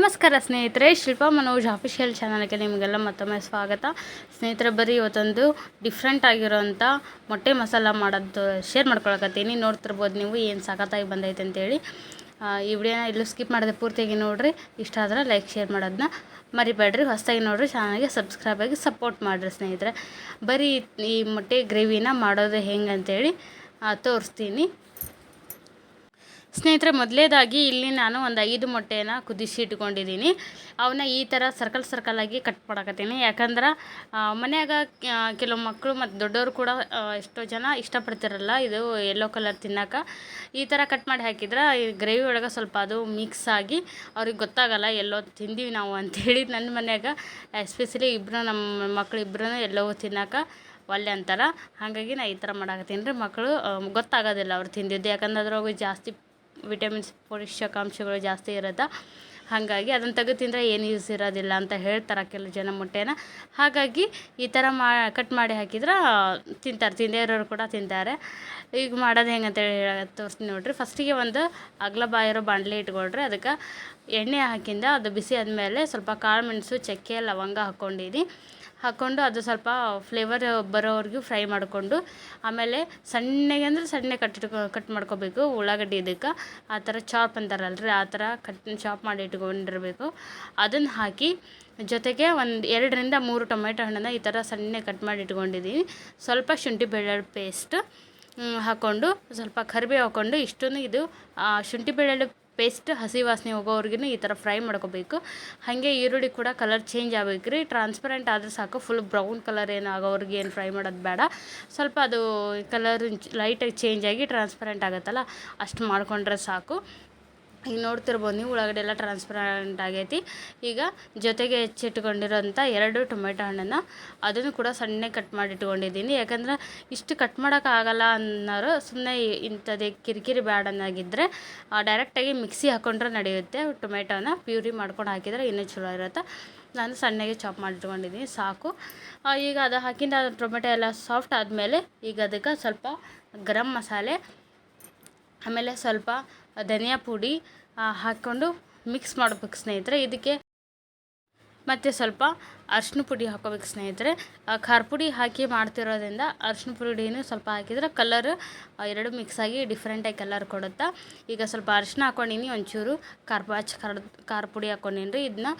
ನಮಸ್ಕಾರ ಸ್ನೇಹಿತರೆ, ಶಿಲ್ಪಾ ಮನೋಜ್ ಅಫಿಷಿಯಲ್ ಚಾನಲ್ಗೆ ನಿಮಗೆಲ್ಲ ಮತ್ತೊಮ್ಮೆ ಸ್ವಾಗತ. ಸ್ನೇಹಿತರೆ, ಬರೀ ಇವತ್ತೊಂದು ಡಿಫ್ರೆಂಟ್ ಆಗಿರೋಂಥ ಮೊಟ್ಟೆ ಮಸಾಲ ಮಾಡೋದು ಶೇರ್ ಮಾಡ್ಕೊಳಕತ್ತೀನಿ. ನೋಡ್ತಿರ್ಬೋದು ನೀವು ಏನು ಸಖತ್ತಾಗಿ ಬಂದೈತೆ ಅಂತೇಳಿ. ಈ ವಿಡಿಯೋನ ಎಲ್ಲೂ ಸ್ಕಿಪ್ ಮಾಡಿದೆ ಪೂರ್ತಿಯಾಗಿ ನೋಡಿರಿ. ಇಷ್ಟ ಆದ್ರೆ ಲೈಕ್ ಶೇರ್ ಮಾಡೋದನ್ನ ಮರಿಬೇಡ್ರಿ. ಹೊಸದಾಗಿ ನೋಡಿರಿ ಚಾನಲ್ಗೆ ಸಬ್ಸ್ಕ್ರೈಬ್ ಆಗಿ ಸಪೋರ್ಟ್ ಮಾಡಿರಿ ಸ್ನೇಹಿತರೆ. ಬರೀ ಈ ಮೊಟ್ಟೆ ಗ್ರೇವಿನ ಮಾಡೋದು ಹೆಂಗೆ ಅಂತೇಳಿ ತೋರಿಸ್ತೀನಿ. ಸ್ನೇಹಿತರೆ, ಮೊದಲೇದಾಗಿ ಇಲ್ಲಿ ನಾನು ಒಂದು ಐದು ಮೊಟ್ಟೆನ ಕುದಿಸಿ ಇಟ್ಕೊಂಡಿದ್ದೀನಿ. ಅವನ್ನ ಈ ಥರ ಸರ್ಕಲ್ ಸರ್ಕಲಾಗಿ ಕಟ್ ಮಾಡಕತ್ತೀನಿ. ಯಾಕಂದ್ರೆ ಮನ್ಯಾಗ ಕೆಲವು ಮಕ್ಕಳು ಮತ್ತು ದೊಡ್ಡವರು ಕೂಡ ಎಷ್ಟೋ ಜನ ಇಷ್ಟಪಡ್ತಿರಲ್ಲ ಇದು ಯೆಲ್ಲೋ ಕಲರ್ ತಿನ್ನಕ್ಕೆ ಈ ಥರ ಕಟ್ ಮಾಡಿ ಹಾಕಿದ್ರೆ ಗ್ರೇವಿ ಒಳಗೆ ಸ್ವಲ್ಪ ಅದು ಮಿಕ್ಸ್ ಆಗಿ ಅವ್ರಿಗೆ ಗೊತ್ತಾಗಲ್ಲ, ಎಲ್ಲೋ ತಿಂದೀವಿ ನಾವು ಅಂಥೇಳಿ ನನ್ನ ಮನ್ಯಾಗ. ಎಸ್ಪೆಷಲಿ ಇಬ್ಬರು ನಮ್ಮ ಮಕ್ಕಳು ಇಬ್ಬರೂ ತಿನ್ನಕ್ಕೆ ಒಳ್ಳೆ ಅಂತಾರೆ. ಹಾಗಾಗಿ ನಾ ಈ ಥರ ಮಾಡಾಕತ್ತೀನಿ ರೀ ಮಕ್ಕಳು ಗೊತ್ತಾಗೋದಿಲ್ಲ ಅವ್ರು ತಿಂದಿದ್ದು. ಯಾಕಂದ್ರೆ ಅದ್ರೊಳಗೆ ಜಾಸ್ತಿ ವಿಟಮಿನ್ಸ್ ಪೋಷಕಾಂಶಗಳು ಜಾಸ್ತಿ ಇರುತ್ತೆ ಹಾಗಾಗಿ ಅದನ್ನು ತೆಗೆದು ತಿಂದರೆ ಏನು ಯೂಸ್ ಇರೋದಿಲ್ಲ ಅಂತ ಹೇಳ್ತಾರೆ ಕೆಲವು ಜನ ಮೊಟ್ಟೆನ. ಹಾಗಾಗಿ ಈ ಥರ ಮಾ, ಕಟ್ ಮಾಡಿ ಹಾಕಿದ್ರೆ ತಿಂತಾರೆ. ತಿಂದೇ ಇರೋರು ಕೂಡ ತಿಂತಾರೆ. ಈಗ ಮಾಡೋದು ಹೆಂಗೆ ಅಂತೇಳಿ ಹೇಳ, ತೋರಿಸ್ತೀನಿ ನೋಡಿರಿ. ಫಸ್ಟಿಗೆ ಒಂದು ಅಗಲ ಬಾಯಿರೋ ಬಾಣಲೆ ಇಟ್ಕೊಳ್ರಿ. ಅದಕ್ಕೆ ಎಣ್ಣೆ ಹಾಕಿಂದ ಅದು ಬಿಸಿ ಆದಮೇಲೆ ಸ್ವಲ್ಪ ಕಾಳು ಮೆಣಸು, ಚಕ್ಕೆ, ಲವಂಗ ಹಾಕ್ಕೊಂಡಿದ್ದೀನಿ ಹಾಕ್ಕೊಂಡು ಅದು ಸ್ವಲ್ಪ ಫ್ಲೇವರ್ ಬರೋವರೆಗೂ ಫ್ರೈ ಮಾಡಿಕೊಂಡು, ಆಮೇಲೆ ಸಣ್ಣಗೆ ಅಂದ್ರೆ ಸಣ್ಣ ಕಟ್ ಕಟ್ ಮಾಡ್ಕೋಬೇಕು ಉಳ್ಳಾಗಡ್ಡಿ ಇದಕ್ಕೆ. ಆ ಥರ ಚಾಪ್ ಅಂತಾರಲ್ಲ ರೀ ಆ ಥರ ಕಟ್ ಚಾಪ್ ಮಾಡಿ ಇಟ್ಕೊಂಡಿರಬೇಕು. ಅದನ್ನು ಹಾಕಿ ಜೊತೆಗೆ ಒಂದು ಎರಡರಿಂದ ಮೂರು ಟೊಮೆಟೊ ಹಣ್ಣನ್ನು ಈ ಥರ ಸಣ್ಣ ಕಟ್ ಮಾಡಿ ಇಟ್ಕೊಂಡಿದ್ದೀನಿ ಸ್ವಲ್ಪ ಶುಂಠಿ ಬೆಳ್ಳುಳ್ಳಿ ಪೇಸ್ಟ್ ಹಾಕ್ಕೊಂಡು ಸ್ವಲ್ಪ ಕರಿಬೇವು ಹಾಕ್ಕೊಂಡು ಇಷ್ಟನ್ನು ಇದು ಶುಂಠಿ ಬೆಳ್ಳುಳ್ಳಿ ಪೇಸ್ಟ್, ಹಸಿ ವಾಸನೆ ಹೋಗೋವರೆಗೂ ಈ ಥರ ಫ್ರೈ ಮಾಡ್ಕೋಬೇಕು. ಹಾಗೆ ಈರುಳ್ಳಿ ಕೂಡ ಕಲರ್ ಚೇಂಜ್ ಆಗಬೇಕು ರೀ ಟ್ರಾನ್ಸ್ಪರೆಂಟ್ ಆದರೆ ಸಾಕು. ಫುಲ್ ಬ್ರೌನ್ ಕಲರ್ ಏನು ಆಗೋವರೆಗೆ ಏನು ಫ್ರೈ ಮಾಡೋದು ಬೇಡ. ಸ್ವಲ್ಪ ಅದು ಕಲರ್ ಲೈಟಾಗಿ ಚೇಂಜ್ ಆಗಿ ಟ್ರಾನ್ಸ್ಪರೆಂಟ್ ಆಗುತ್ತಲ್ಲ, ಅಷ್ಟು ಮಾಡ್ಕೊಂಡ್ರೆ ಸಾಕು. ಈಗ ನೋಡ್ತಿರ್ಬೋದು ನೀವು ಒಳಗಡೆ ಎಲ್ಲ ಟ್ರಾನ್ಸ್ಪರೆಂಟ್ ಆಗೈತಿ. ಈಗ ಜೊತೆಗೆ ಹೆಚ್ಚಿಟ್ಕೊಂಡಿರೋಂಥ ಎರಡು ಟೊಮೆಟೊ ಹಣ್ಣನ್ನು ಅದನ್ನು ಕೂಡ ಸಣ್ಣ ಕಟ್ ಮಾಡಿ ಇಟ್ಕೊಂಡಿದ್ದೀನಿ ಯಾಕಂದ್ರೆ ಇಷ್ಟು ಕಟ್ ಮಾಡೋಕ್ಕಾಗಲ್ಲ ಅನ್ನೋರು ಸುಮ್ಮನೆ ಇಂಥದ್ದೇ ಕಿರಿಕಿರಿ ಬ್ಯಾಡನ್ನಾಗಿದ್ದರೆ ಡೈರೆಕ್ಟಾಗಿ ಮಿಕ್ಸಿ ಹಾಕ್ಕೊಂಡ್ರೆ ನಡೆಯುತ್ತೆ. ಟೊಮೆಟೊನ ಪ್ಯೂರಿ ಮಾಡ್ಕೊಂಡು ಹಾಕಿದರೆ ಇನ್ನೂ ಚಲೋ ಇರುತ್ತೆ. ನಾನು ಸಣ್ಣಗೆ ಚಾಪ್ ಮಾಡಿ ಇಟ್ಕೊಂಡಿದ್ದೀನಿ ಸಾಕು ಈಗ ಅದು ಹಾಕಿದ ಟೊಮೆಟೊ ಎಲ್ಲ ಸಾಫ್ಟ್ ಆದಮೇಲೆ ಈಗ ಅದಕ್ಕೆ ಸ್ವಲ್ಪ ಗರಂ ಮಸಾಲೆ, ಆಮೇಲೆ ಸ್ವಲ್ಪ ಧನಿಯಾ ಪುಡಿ ಹಾಕ್ಕೊಂಡು ಮಿಕ್ಸ್ ಮಾಡ್ಬೇಕು ಸ್ನೇಹಿತರೆ. ಇದಕ್ಕೆ ಮತ್ತು ಸ್ವಲ್ಪ ಅರ್ಶಿನ ಪುಡಿ ಹಾಕೋಬೇಕು ಸ್ನೇಹಿತರೆ. ಖಾರ ಪುಡಿ ಹಾಕಿ ಮಾಡ್ತಿರೋದ್ರಿಂದ ಅರ್ಶಿನ ಪುಡಿನೂ ಸ್ವಲ್ಪ ಹಾಕಿದ್ರೆ ಕಲರ್ ಎರಡು ಮಿಕ್ಸ್ ಆಗಿ ಡಿಫ್ರೆಂಟಾಗಿ ಕಲರ್ ಕೊಡುತ್ತೆ. ಈಗ ಸ್ವಲ್ಪ ಅರ್ಶಿನ ಹಾಕೊಂಡಿನಿ, ಒಂಚೂರು ಖಾರ ಪಾಚ್ ಖಾರ ಖಾರ ಪುಡಿ ಹಾಕ್ಕೊಂಡಿನಿ ರೀ ಇದನ್ನ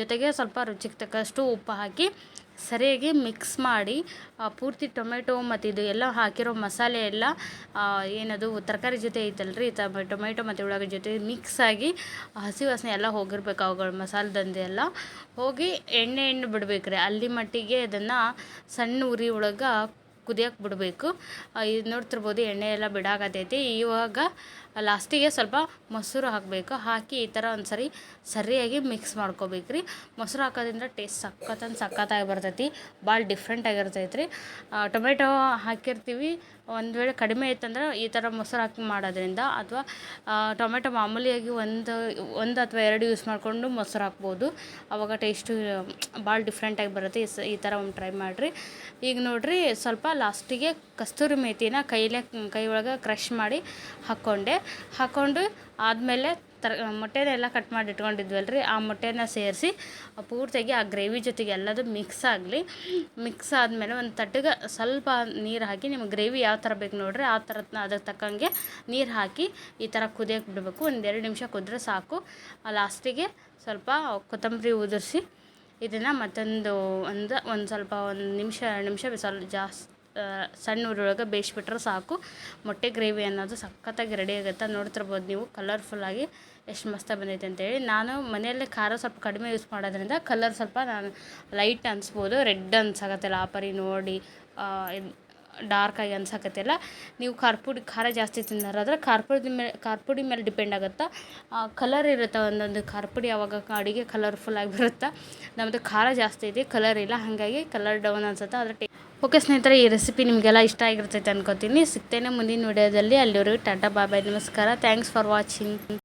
ಜೊತೆಗೆ ಸ್ವಲ್ಪ ರುಚಿಗೆ ತಕ್ಕಷ್ಟು ಉಪ್ಪು ಹಾಕಿ ಸರಿಯಾಗಿ ಮಿಕ್ಸ್ ಮಾಡಿ ಪೂರ್ತಿ ಟೊಮೆಟೊ ಮತ್ತು ಇದು ಎಲ್ಲ ಹಾಕಿರೋ ಮಸಾಲೆ ಎಲ್ಲ ಏನದು ತರಕಾರಿ ಜೊತೆ ಐತಲ್ರಿ, ತ ಟೊಮೆಟೊ ಮತ್ತು ಉಳ್ಳಾಗಡ್ಡಿ ಜೊತೆ ಮಿಕ್ಸ್ ಆಗಿ ಹಸಿ ವಾಸನೆ ಎಲ್ಲ ಹೋಗಿರ್ಬೇಕು ಅವುಗಳು ಮಸಾಲದಂದು ಎಲ್ಲ. ಹೋಗಿ ಎಣ್ಣೆ ಎಣ್ಣೆ ಬಿಡ್ಬೇಕ್ರಿ, ಅಲ್ಲಿ ಮಟ್ಟಿಗೆ ಅದನ್ನು ಸಣ್ಣ ಉರಿ ಒಳಗೆ ಕುದಿಯಕ್ಕೆ ಬಿಡಬೇಕು. ಇದು ನೋಡ್ತಿರ್ಬೋದು ಎಣ್ಣೆ ಎಲ್ಲ ಬಿಡಾಕತ್ತೈತಿ ಇವಾಗ ಲಾಸ್ಟಿಗೆ ಸ್ವಲ್ಪ ಮೊಸರು ಹಾಕಬೇಕು. ಹಾಕಿ ಈ ಥರ ಒಂದು ಸರಿ ಸರಿಯಾಗಿ ಮಿಕ್ಸ್ ಮಾಡ್ಕೋಬೇಕು ರೀ ಮೊಸರು ಹಾಕೋದ್ರಿಂದ ಟೇಸ್ಟ್ ಸಖತ್ತಂದು ಸಖತ್ತಾಗಿ ಬರ್ತೈತಿ. ಭಾಳ ಡಿಫ್ರೆಂಟ್ ಆಗಿರ್ತೈತೆ ರೀ ಟೊಮೆಟೊ ಹಾಕಿರ್ತೀವಿ. ಒಂದು ವೇಳೆ ಕಡಿಮೆ ಇತ್ತಂದ್ರೆ ಈ ಥರ ಮೊಸರು ಹಾಕಿ ಮಾಡೋದ್ರಿಂದ ಅಥವಾ ಟೊಮೆಟೊ ಮಾಮೂಲಿಯಾಗಿ ಒಂದು ಒಂದು ಅಥವಾ ಎರಡು ಯೂಸ್ ಮಾಡಿಕೊಂಡು ಮೊಸರು ಹಾಕ್ಬೋದು. ಅವಾಗ ಟೇಸ್ಟು ಭಾಳ ಡಿಫ್ರೆಂಟಾಗಿ ಬರುತ್ತೆ. ಈ ಥರ ಒಂದು ಟ್ರೈ ಮಾಡಿರಿ. ಈಗ ನೋಡಿರಿ ಸ್ವಲ್ಪ ಲಾಸ್ಟಿಗೆ ಕಸ್ತೂರಿ ಮೇಥಿನ ಕೈಲೇ, ಕೈ ಒಳಗೆ ಕ್ರಷ್ ಮಾಡಿ ಹಾಕ್ಕೊಂಡೆ ಹಾಕ್ಕೊಂಡು ಆದಮೇಲೆ ತರ ಮೊಟ್ಟೆನೆಲ್ಲ ಕಟ್ ಮಾಡಿ ಇಟ್ಕೊಂಡಿದ್ವಲ್ಲ ರೀ ಆ ಮೊಟ್ಟೆನ ಸೇರಿಸಿ ಪೂರ್ತಿಯಾಗಿ ಆ ಗ್ರೇವಿ ಜೊತೆಗೆ ಎಲ್ಲದು ಮಿಕ್ಸ್ ಆಗಲಿ. ಮಿಕ್ಸ್ ಆದಮೇಲೆ ಒಂದು ತಟ್ಟಗೆ ಸ್ವಲ್ಪ ನೀರು ಹಾಕಿ, ನಿಮ್ಗೆ ಗ್ರೇವಿ ಯಾವ ಥರ ಬೇಕು ನೋಡ್ರಿ, ಆ ಥರ ಅದಕ್ಕೆ ತಕ್ಕಂಗೆ ನೀರು ಹಾಕಿ ಈ ಥರ ಕುದಿಯೋಕೆ ಬಿಡಬೇಕು. ಒಂದು ಎರಡು ನಿಮಿಷ ಕುದ್ರೆ ಸಾಕು. ಲಾಸ್ಟಿಗೆ ಸ್ವಲ್ಪ ಕೊತ್ತಂಬರಿ ಉದುರಿಸಿ, ಇದನ್ನು ಮತ್ತೊಂದು ಒಂದು ಒಂದು ಸ್ವಲ್ಪ ಒಂದು ನಿಮಿಷ ನಿಮಿಷ ಸ್ವಲ್ಪ ಜಾಸ್ತಿ ಸಣ್ಣ ಉರಿಯೊಳಗೆ ಬೇಯಿಸ್ಬಿಟ್ರೆ ಸಾಕು. ಮೊಟ್ಟೆ ಗ್ರೇವಿ ಅನ್ನೋದು ಸಖತ್ತಾಗಿ ರೆಡಿ ಆಗುತ್ತೆ. ನೋಡ್ತಿರ್ಬೋದು ನೀವು ಕಲರ್ಫುಲ್ಲಾಗಿ ಎಷ್ಟು ಮಸ್ತಾಗಿ ಬಂದೈತೆ ಅಂತೇಳಿ. ನಾನು ಮನೆಯಲ್ಲೇ ಖಾರ ಸ್ವಲ್ಪ ಕಡಿಮೆ ಯೂಸ್ ಮಾಡೋದ್ರಿಂದ ಕಲರ್ ಸ್ವಲ್ಪ ನಾನು ಲೈಟ್ ಅನಿಸ್ಬೋದು ರೆಡ್ ಅನ್ಸಾಗತ್ತಲ್ಲ ಆ ಪರಿ ನೋಡಿ ಡಾರ್ಕಾಗಿ ಅನ್ಸಕತ್ತಿಲ್ಲ ನೀವು ಖಾರ ಪುಡಿ ಖಾರ ಜಾಸ್ತಿ ತಿನ್ನೋರಾದ್ರೆ ಖಾರ ಪುಡಿ ಮೇಲೆ ಖಾರ ಪುಡಿ ಮೇಲೆ ಡಿಪೆಂಡ್ ಆಗುತ್ತೆ? ಕಲರ್ ಇರುತ್ತೆ ಒಂದೊಂದು ಖಾರ ಪುಡಿ ಯಾವಾಗ ಅಡುಗೆ ಕಲರ್ಫುಲ್ಲಾಗಿ ಬರುತ್ತೆ? ನಮ್ಮದು ಖಾರ ಜಾಸ್ತಿ ಇದೆ ಕಲರ್ ಇಲ್ಲ, ಹಾಗಾಗಿ ಕಲರ್ ಡೌನ್ ಅನ್ಸುತ್ತೆ ಆದರೆ ಟೇ ಓಕೆ ಸ್ನೇಹಿತರೆ, ಈ ರೆಸಿಪಿ ನಿಮಗೆಲ್ಲ ಇಷ್ಟ ಆಗಿರ್ತೈತೆ ಅನ್ಕೋತೀನಿ. ಸಿಗ್ತೇನೆ ಮುಂದಿನ ವಿಡಿಯೋದಲ್ಲಿ ಅಲ್ಲಿವರೆಗೂ ಟಾಟಾ, ಬಾಯ್ ನಮಸ್ಕಾರ. Thanks for watching